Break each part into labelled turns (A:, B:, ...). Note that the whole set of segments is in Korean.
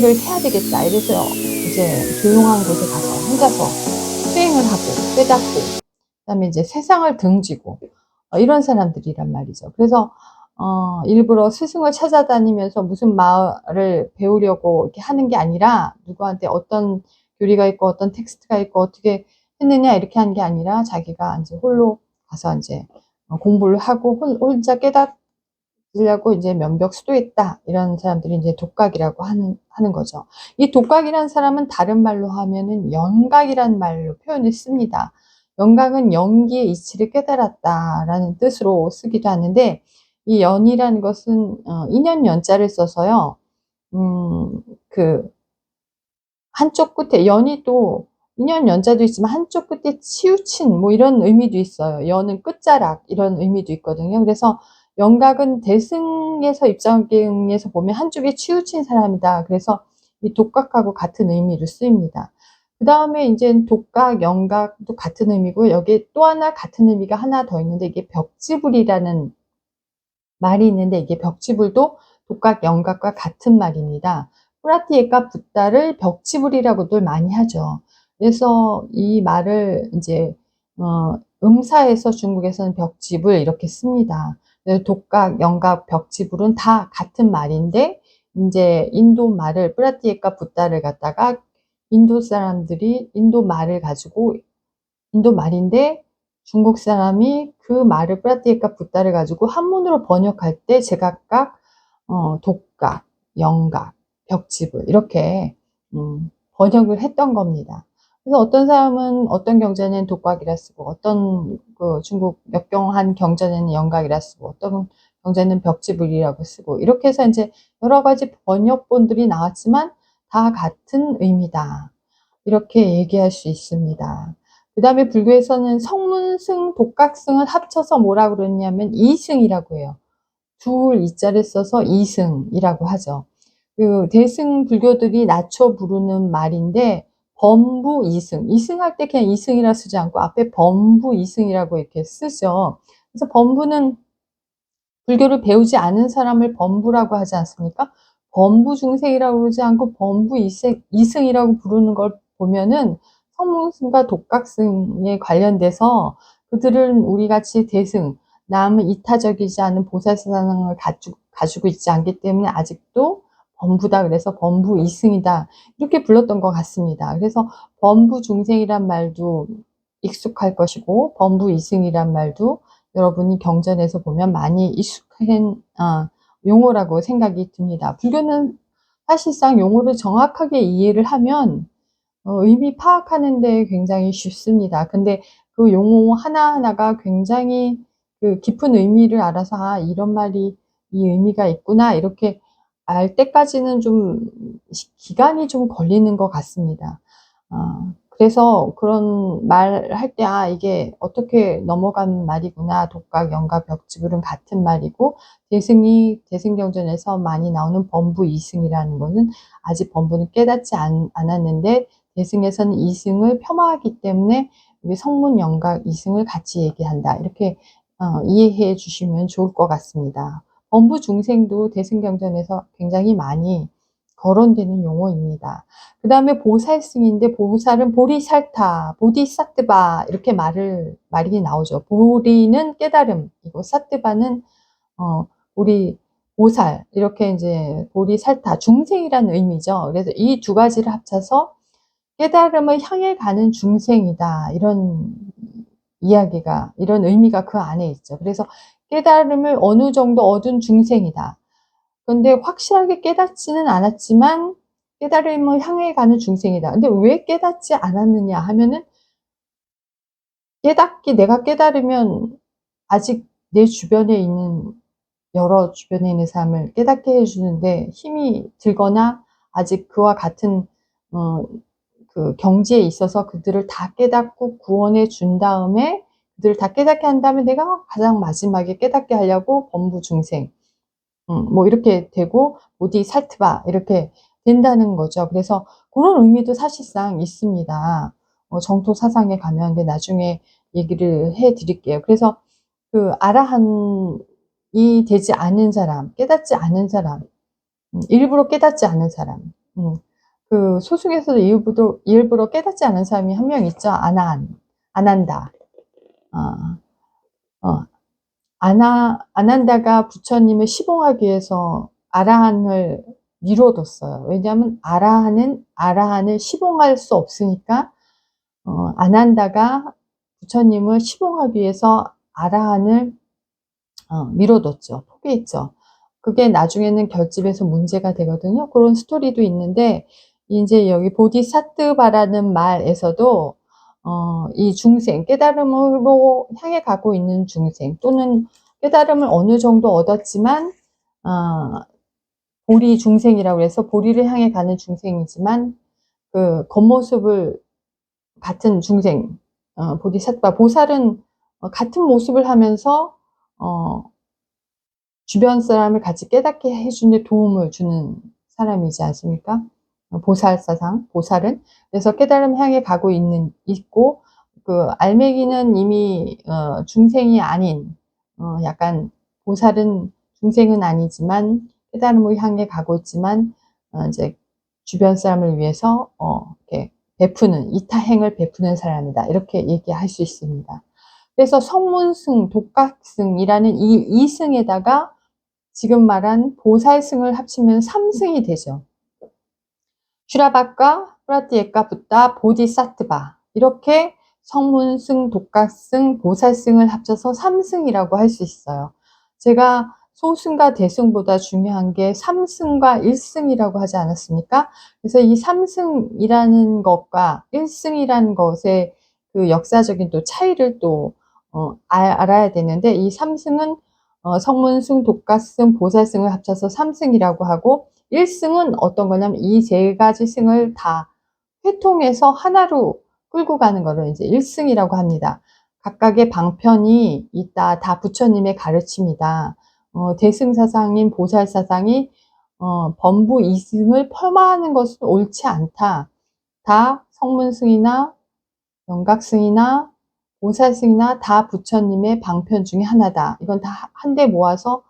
A: 를 해야 되겠다. 이래서 이제 조용한 곳에 가서 혼자서 수행을 하고 깨닫고 그다음에 이제 세상을 등지고 어, 이런 사람들이란 말이죠. 그래서 어, 일부러 스승을 찾아다니면서 무슨 말을 배우려고 이렇게 하는 게 아니라 누구한테 어떤 교리가 있고 어떤 텍스트가 있고 어떻게 했느냐 이렇게 하는 게 아니라 자기가 이제 홀로 가서 이제 어, 공부를 하고 혼- 혼자 깨닫 으려고 이제 면벽 수도했다 이런 사람들이 이제 독각이라고 하는 하는 거죠. 이 독각이라는 사람은 다른 말로 하면은 연각이라는 말로 표현을 씁니다. 연각은 연기의 이치를 깨달았다라는 뜻으로 쓰기도 하는데 이 연이라는 것은 어, 인연 연자를 써서요. 음, 그 한쪽 끝에 연이 또 인연 연자도 있지만 한쪽 끝에 치우친 뭐 이런 의미도 있어요. 연은 끝자락 이런 의미도 있거든요. 그래서 연각은 대승에서 입장에서 보면 한쪽에 치우친 사람이다. 그래서 이 독각하고 같은 의미로 쓰입니다. 그 다음에 이제 독각, 연각도 같은 의미고 여기에 또 하나 같은 의미가 하나 더 있는데 이게 벽지불이라는 말이 있는데 이게 벽지불도 독각, 연각과 같은 말입니다. 프라티에카 붓다를 벽지불이라고들 많이 하죠. 그래서 이 말을 이제 어, 음사에서 중국에서는 벽지불 이렇게 씁니다. 그래서 독각, 연각, 벽지불은 다 같은 말인데 이제 인도 말을 프라티에카 붓다를 갖다가 인도 사람들이 인도 말을 가지고 인도 말인데 중국 사람이 그 말을 프라티에카 붓다를 가지고 한문으로 번역할 때 제각각 어, 독각, 영각, 벽지불 이렇게 음, 번역을 했던 겁니다. 그래서 어떤 사람은 어떤 경전에는 독각이라 쓰고 어떤 그 중국 역경한 경전에는 영각이라 쓰고 어떤 경전에는 벽지불이라고 쓰고 이렇게 해서 이제 여러 가지 번역본들이 나왔지만 다 같은 의미다. 이렇게 얘기할 수 있습니다. 그 다음에 불교에서는 성문승, 독각승을 합쳐서 뭐라 그러냐면 이승이라고 해요. 둘 이자를 써서 이승이라고 하죠. 그 대승 불교들이 낮춰 부르는 말인데 범부 이승, 이승할 때 그냥 이승이라 쓰지 않고 앞에 범부 이승이라고 이렇게 쓰죠. 그래서 범부는 불교를 배우지 않은 사람을 범부라고 하지 않습니까? 범부 중생이라고 그러지 않고 범부 이승, 이승이라고 부르는 걸 보면은 성문승과 독각승에 관련돼서 그들은 우리 같이 대승, 남은 이타적이지 않은 보살사상을 가지고, 가지고 있지 않기 때문에 아직도 범부다 그래서 범부 이승이다 이렇게 불렀던 것 같습니다. 그래서 범부 중생이란 말도 익숙할 것이고 범부 이승이란 말도 여러분이 경전에서 보면 많이 익숙한 아, 용어라고 생각이 듭니다. 불교는 사실상 용어를 정확하게 이해를 하면 어, 의미 파악하는 데 굉장히 쉽습니다. 근데 그 용어 하나하나가 굉장히 그 깊은 의미를 알아서 아, 이런 말이 이 의미가 있구나 이렇게 알 때까지는 좀 시- 기간이 좀 걸리는 것 같습니다. 아, 그래서 그런 말 할 때, 아, 이게 어떻게 넘어간 말이구나. 독각, 영각, 벽지불은 같은 말이고, 대승이, 대승경전에서 많이 나오는 범부 이승이라는 거는 아직 범부는 깨닫지 않, 않았는데, 대승에서는 이승을 폄하하기 때문에 우리 성문 영각 이승을 같이 얘기한다. 이렇게 어, 이해해 주시면 좋을 것 같습니다. 범부 중생도 대승경전에서 굉장히 많이 거론되는 용어입니다. 그 다음에 보살승인데 보살은 보리살타, 보디사트바 이렇게 말을 말이 나오죠. 보리는 깨달음이고 사트바는 어, 우리 보살 이렇게 이제 보리살타 중생이라는 의미죠. 그래서 이 두 가지를 합쳐서 깨달음을 향해 가는 중생이다 이런 이야기가 이런 의미가 그 안에 있죠. 그래서 깨달음을 어느 정도 얻은 중생이다. 근데 확실하게 깨닫지는 않았지만 깨달음을 향해 가는 중생이다. 근데 왜 깨닫지 않았느냐 하면은 깨닫기 내가 깨달으면 아직 내 주변에 있는 여러 주변에 있는 사람을 깨닫게 해주는데 힘이 들거나 아직 그와 같은 어, 그 경지에 있어서 그들을 다 깨닫고 구원해 준 다음에 그들을 다 깨닫게 한 다음에 내가 가장 마지막에 깨닫게 하려고 범부 중생 음, 뭐 이렇게 되고 보디 살트바 이렇게 된다는 거죠. 그래서 그런 의미도 사실상 있습니다. 어, 정토 사상에 가면 나중에 얘기를 해 드릴게요. 그래서 그 아라한이 되지 않은 사람, 깨닫지 않은 사람, 음, 일부러 깨닫지 않은 사람, 음, 그 소승에서도 일부러, 일부러 깨닫지 않은 사람이 한 명 있죠. 아난, 아난다. 어, 어, 아나, 아난다가 부처님을 시봉하기 위해서 아라한을 미뤄뒀어요. 왜냐하면 아라한은 아라한을 시봉할 수 없으니까 어, 아난다가 부처님을 시봉하기 위해서 아라한을 어, 미뤄뒀죠. 포기했죠. 그게 나중에는 결집에서 문제가 되거든요. 그런 스토리도 있는데 이제 여기 보디사트바라는 말에서도 어, 이 중생 깨달음으로 향해 가고 있는 중생 또는 깨달음을 어느 정도 얻었지만 어, 보리 중생이라고 해서 보리를 향해 가는 중생이지만 그 겉모습을 같은 중생 어, 보디사트바 보살은 어, 같은 모습을 하면서 어, 주변 사람을 같이 깨닫게 해주는 도움을 주는 사람이지 않습니까? 어, 보살사상, 보살은 그래서 깨달음 향해 가고 있는 있고 그 알맹이는 이미 어, 중생이 아닌 어, 약간 보살은 중생은 아니지만 깨달음을 향해 가고 있지만 어, 이제 주변 사람을 위해서 어, 이렇게 베푸는 이타행을 베푸는 사람이다 이렇게 얘기할 수 있습니다. 그래서 성문승, 독각승이라는 이 이승에다가 지금 말한 보살승을 합치면 삼승이 되죠. 슈라바과 프라티에카 붓다 보디사트바 이렇게 성문승, 독각승, 보살승을 합쳐서 삼승이라고 할 수 있어요. 제가 소승과 대승보다 중요한 게 3승과 1승이라고 하지 않았습니까? 그래서 이 3승이라는 것과 1승이라는 것의 그 역사적인 또 차이를 또 어, 알아야 되는데 이 3승은 어, 성문승, 독가승, 보살승을 합쳐서 3승이라고 하고 1승은 어떤 거냐면 이 세 가지 승을 다 회통해서 하나로 끌고 가는 거를 이제 1승이라고 합니다. 각각의 방편이 있다. 다 부처님의 가르침이다. 어, 대승사상인 보살사상이 어, 범부 이승을 폄하하는 것은 옳지 않다. 다 성문승이나 영각승이나 보살승이나 다 부처님의 방편 중에 하나다. 이건 다 한데 모아서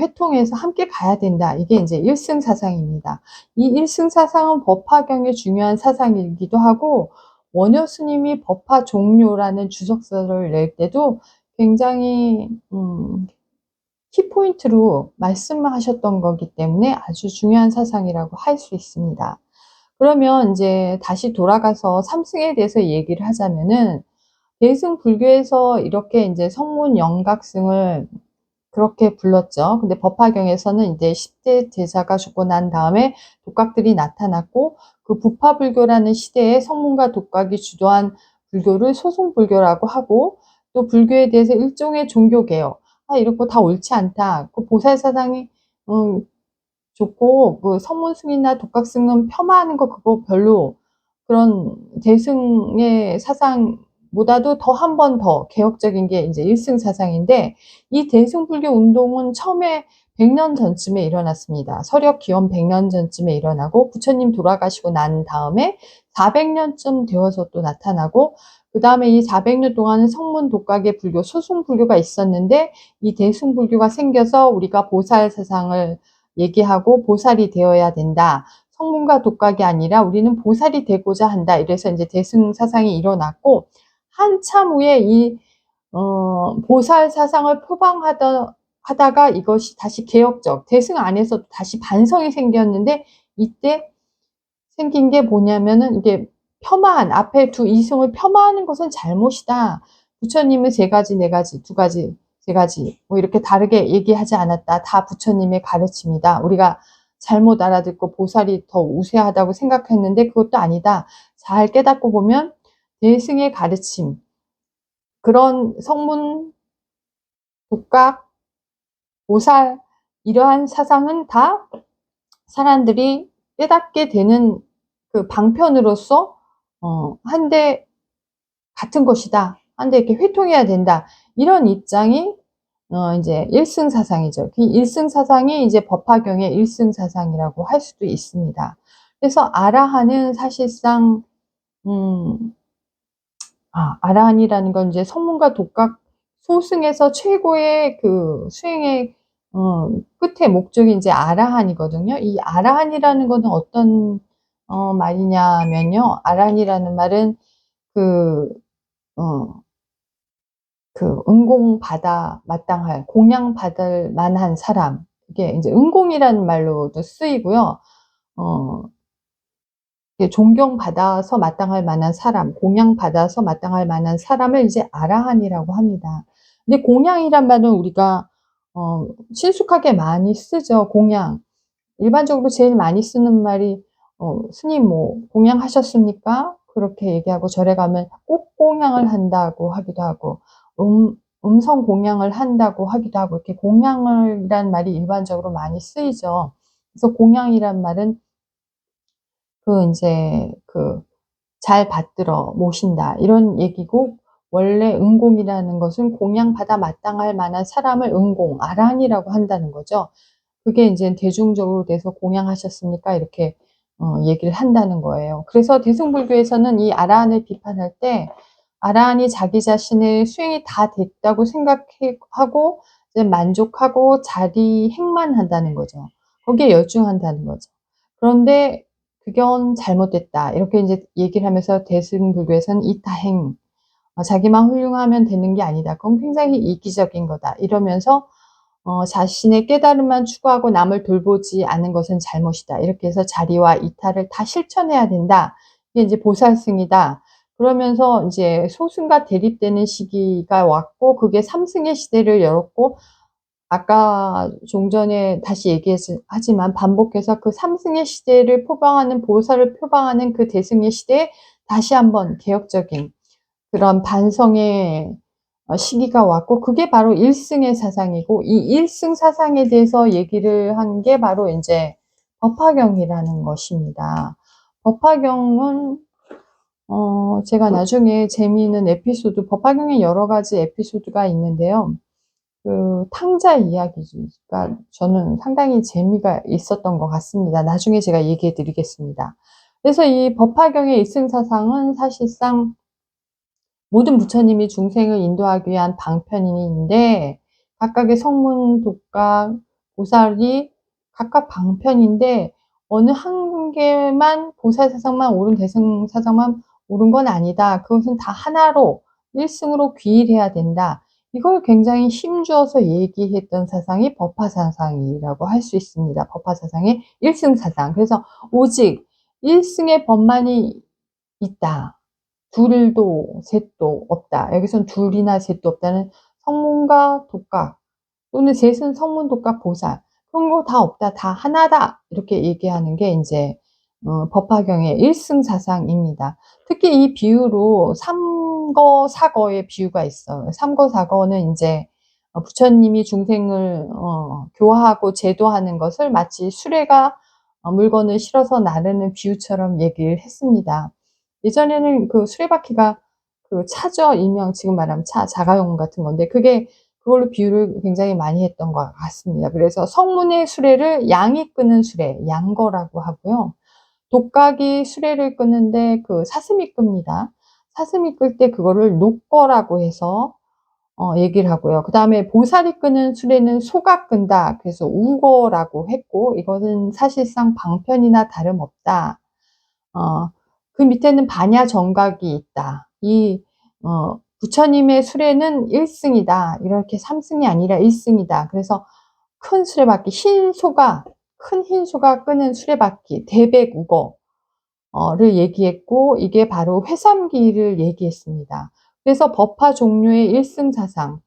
A: 회통해서 함께 가야 된다. 이게 이제 일승 사상입니다. 이 일승 사상은 법화경의 중요한 사상이기도 하고 원효 스님이 법화 종료라는 주석서를 낼 때도 굉장히 음, 키포인트로 말씀하셨던 거기 때문에 아주 중요한 사상이라고 할 수 있습니다. 그러면 이제 다시 돌아가서 삼승에 대해서 얘기를 하자면은 대승 불교에서 이렇게 이제 성문 영각승을 그렇게 불렀죠. 근데 법화경에서는 이제 10대 제자가 죽고 난 다음에 독각들이 나타났고 그 부파불교라는 시대에 성문과 독각이 주도한 불교를 소송불교라고 하고 또 불교에 대해서 일종의 종교개혁, 아, 거다 옳지 않다. 그 보살 사상이, 음, 좋고, 그 성문승이나 독각승은 폄하하는 거 그거 별로 그런 대승의 사상 보다도 더 한 번 더 개혁적인 게 이제 일승 사상인데 이 대승불교 운동은 처음에 100년 전쯤에 일어났습니다. 서력 기원 100년 전쯤에 일어나고 부처님 돌아가시고 난 다음에 400년쯤 되어서 또 나타나고 그 다음에 이 400년 동안은 성문 독각의 불교, 소승 불교가 있었는데 이 대승 불교가 생겨서 우리가 보살 세상을 얘기하고 보살이 되어야 된다. 성문과 독각이 아니라 우리는 보살이 되고자 한다. 이래서 이제 대승 사상이 일어났고 한참 후에 이 어, 보살 사상을 표방하다 하다가 이것이 다시 개혁적 대승 안에서 다시 반성이 생겼는데 이때 생긴 게 뭐냐면은 이게 폄하한 앞에 두 이승을 폄하하는 것은 잘못이다. 부처님은 세 가지, 네 가지, 두 가지, 세 가지 뭐 이렇게 다르게 얘기하지 않았다. 다 부처님의 가르침이다. 우리가 잘못 알아듣고 보살이 더 우세하다고 생각했는데 그것도 아니다. 잘 깨닫고 보면 대승의 가르침 그런 성문 독각 보살 이러한 사상은 다 사람들이 깨닫게 되는 그 방편으로서 어, 한데 같은 것이다. 한데 이렇게 회통해야 된다. 이런 입장이 어, 이제 일승 사상이죠. 그 일승 사상이 이제 법화경의 일승 사상이라고 할 수도 있습니다. 그래서 아라한은 사실상 음, 아, 아라한이라는 건 이제 성문과 독각 소승에서 최고의 그 수행의 어, 끝의 목적이 이제 아라한이거든요. 이 아라한이라는 것은 어떤 어, 말이냐면요. 아란이라는 말은 그, 어, 그 은공받아 마땅할, 공양받을 만한 사람. 이게 이제 은공이라는 말로도 쓰이고요. 어, 존경받아서 마땅할 만한 사람, 공양받아서 마땅할 만한 사람을 이제 아라한이라고 합니다. 근데 공양이란 말은 우리가 어, 친숙하게 많이 쓰죠. 공양. 일반적으로 제일 많이 쓰는 말이 어, 스님 뭐 공양하셨습니까? 그렇게 얘기하고 절에 가면 꼭 공양을 한다고 하기도 하고 음, 음성 공양을 한다고 하기도 하고 이렇게 공양이란 말이 일반적으로 많이 쓰이죠. 그래서 공양이란 말은 그 이제 그 잘 받들어 모신다 이런 얘기고 원래 은공이라는 것은 공양받아 마땅할 만한 사람을 은공 아란이라고 한다는 거죠. 그게 이제 대중적으로 돼서 공양하셨습니까? 이렇게 어, 얘기를 한다는 거예요. 그래서 대승불교에서는 이 아라한을 비판할 때 아라한이 자기 자신의 수행이 다 됐다고 생각하고 이제 만족하고 자리 행만 한다는 거죠. 거기에 열중한다는 거죠. 그런데 그건 잘못됐다. 이렇게 이제 얘기를 하면서 대승불교에서는 이타행, 어, 자기만 훌륭하면 되는 게 아니다. 그건 굉장히 이기적인 거다. 이러면서 어, 자신의 깨달음만 추구하고 남을 돌보지 않는 것은 잘못이다. 이렇게 해서 자리와 이타를 다 실천해야 된다. 이게 이제 보살승이다. 그러면서 이제 소승과 대립되는 시기가 왔고, 그게 삼승의 시대를 열었고, 아까 종전에 다시 얘기하지만 반복해서 그 삼승의 시대를 표방하는 보살을 표방하는 그 대승의 시대에 다시 한번 개혁적인 그런 반성의 어, 시기가 왔고 그게 바로 일승의 사상이고 이 일승 사상에 대해서 얘기를 한 게 바로 이제 법화경이라는 것입니다. 법화경은 어 제가 나중에 재미있는 에피소드 법화경에 여러 가지 에피소드가 있는데요. 그 탕자 이야기가 저는 상당히 재미가 있었던 것 같습니다. 나중에 제가 얘기해 드리겠습니다. 그래서 이 법화경의 일승 사상은 사실상 모든 부처님이 중생을 인도하기 위한 방편인데 각각의 성문, 독각, 보살이 각각 방편인데 어느 한 개만 보살 사상만 옳은 대승 사상만 옳은 건 아니다. 그것은 다 하나로 일승으로 귀일해야 된다. 이걸 굉장히 힘주어서 얘기했던 사상이 법화 사상이라고 할 수 있습니다. 법화 사상의 일승 사상. 그래서 오직 일승의 법만이 있다. 둘도 셋도 없다. 여기선 둘이나 셋도 없다는 성문과 독각 또는 셋은 성문 독각 보살 그런 거 다 없다. 다 하나다. 이렇게 얘기하는 게 이제 어, 법화경의 일승사상입니다. 특히 이 비유로 삼거 사거의 비유가 있어요. 삼거 사거는 이제 어, 부처님이 중생을 어, 교화하고 제도하는 것을 마치 수레가 어, 물건을 실어서 나르는 비유처럼 얘기를 했습니다. 예전에는 그 수레바퀴가 그 차죠. 일명 지금 말하면 차, 자가용 같은 건데 그게 그걸로 비유를 굉장히 많이 했던 것 같습니다. 그래서 성문의 수레를 양이 끄는 수레, 양거라고 하고요. 독각이 수레를 끄는데 그 사슴이 끕니다. 사슴이 끌 때 그거를 녹거라고 해서 어, 얘기를 하고요. 그 다음에 보살이 끄는 수레는 소가 끈다. 그래서 우거라고 했고 이것은 사실상 방편이나 다름없다. 어, 그 밑에는 반야 정각이 있다. 이 어, 부처님의 수레는 1승이다. 이렇게 3승이 아니라 1승이다. 그래서 큰 수레바퀴, 흰 소가, 큰 흰 소가 끄는 수레바퀴, 대백 우거 를 얘기했고, 이게 바로 회삼기를 얘기했습니다. 그래서 법화 종류의 1승 사상.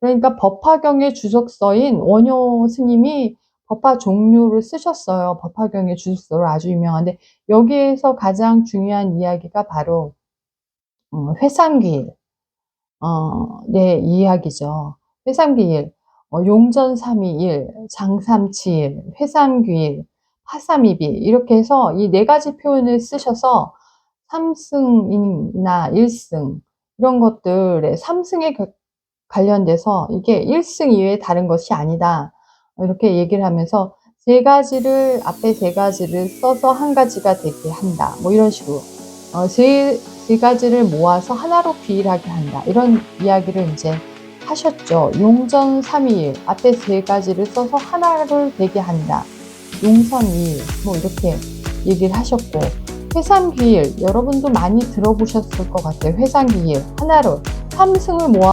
A: 그러니까 법화경의 주석서인 원효 스님이 법화 종류를 쓰셨어요. 법화경의 주석서로 아주 유명한데, 여기에서 가장 중요한 이야기가 바로 어, 회상기일, 어, 네, 이야기죠. 회상기일, 어, 용전 3위일, 장삼치일, 회상귀일, 화삼이비 이렇게 해서 이 네 가지 표현을 쓰셔서 3승이나 1승 이런 것들에 3승에 관련돼서 이게 1승 이외에 다른 것이 아니다. 이렇게 얘기를 하면서 세 가지를 앞에 세 가지를 써서 한 가지가 되게 한다. 뭐 이런 식으로 어, 세, 세 가지를 모아서 하나로 비일하게 한다. 이런 이야기를 이제 하셨죠. 용전 3일 앞에 세 가지를 써서 하나를 되게 한다. 용선 2일 뭐 이렇게 얘기를 하셨고 회상기일 여러분도 많이 들어보셨을 것 같아요. 회상기일 하나로 삼승을 모아